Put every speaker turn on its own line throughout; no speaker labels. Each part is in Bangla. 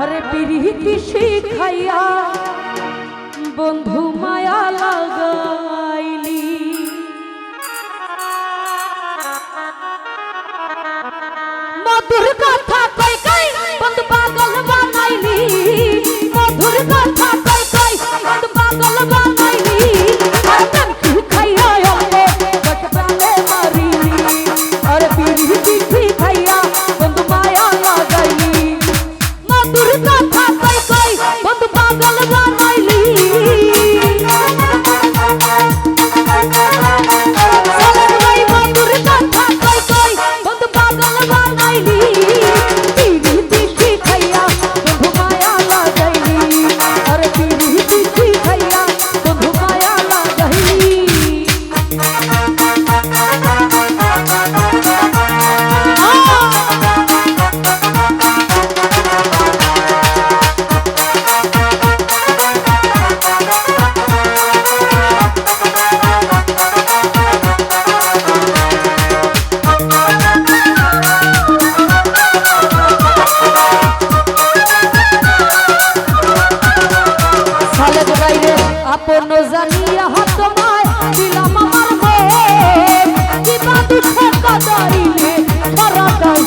আরে পিরিতি শিখাইয়া বন্ধু মায়া লাগাইলি। মধুর কথা কই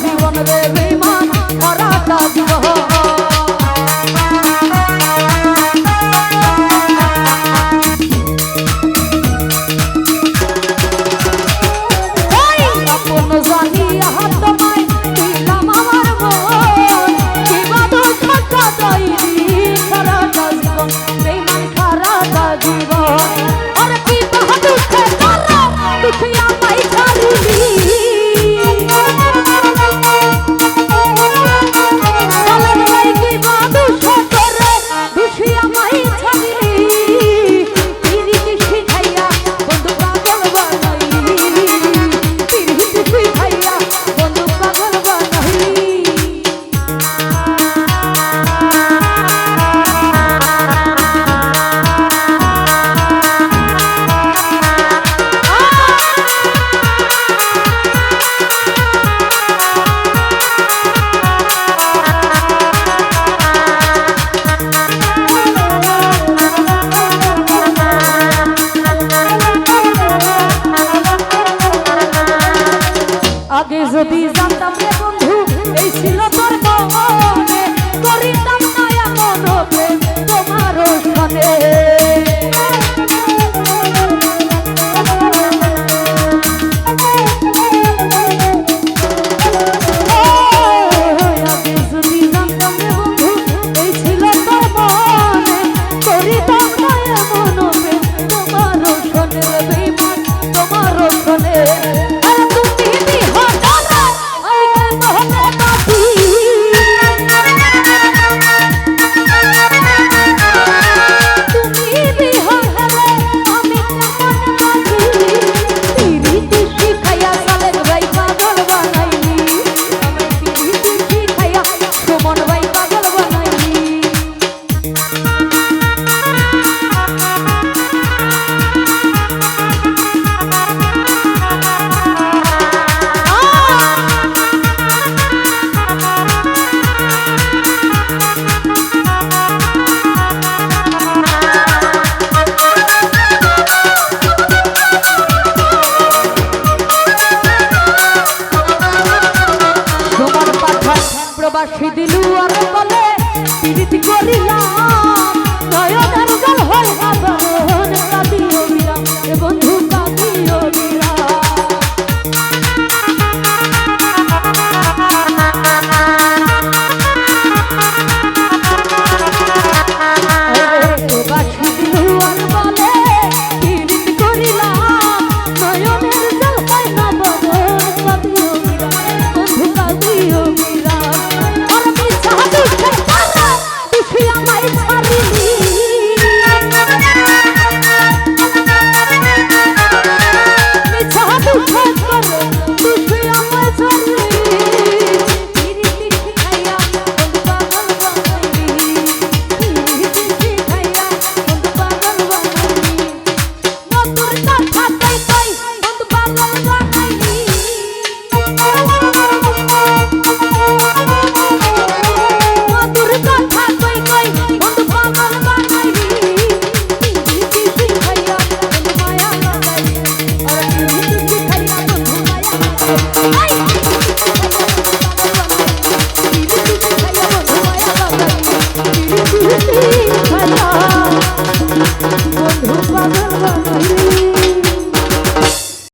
জীবন দেবে। যদি জানতাম রে বন্ধু এই ছিল তোর মনে করিতাম না এমন প্রেম তোমার সনে